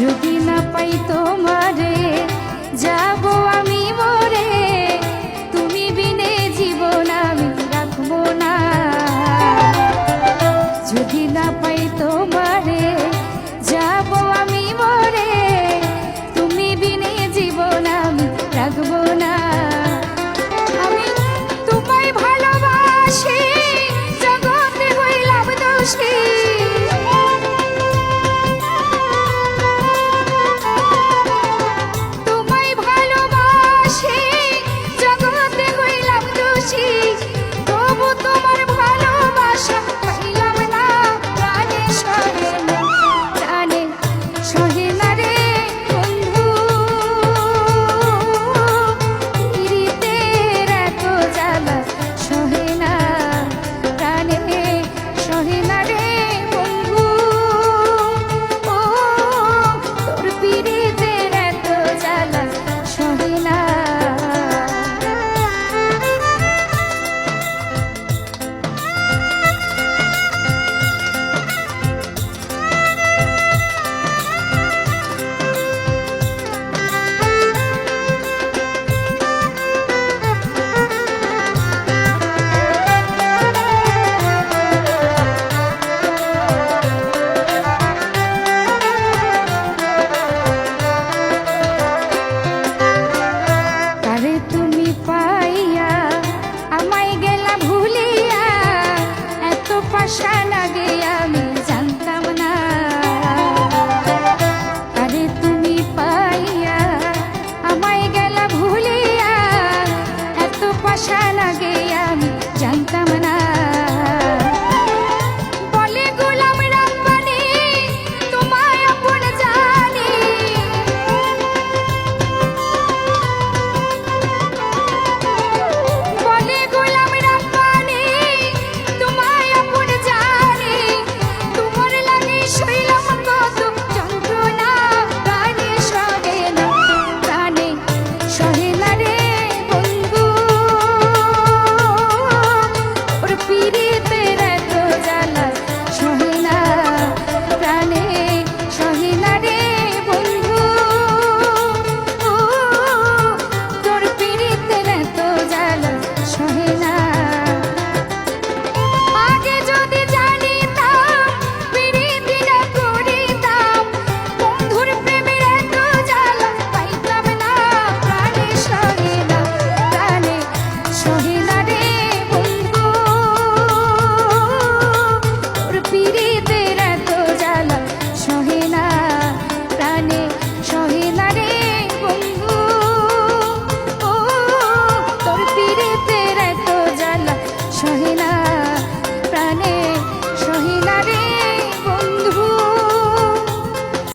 যদি না পাই তোমারে, যাব আমি মরে। তুমি বিনে জীবন আমি রাখব না। যদি না পাই তোমারে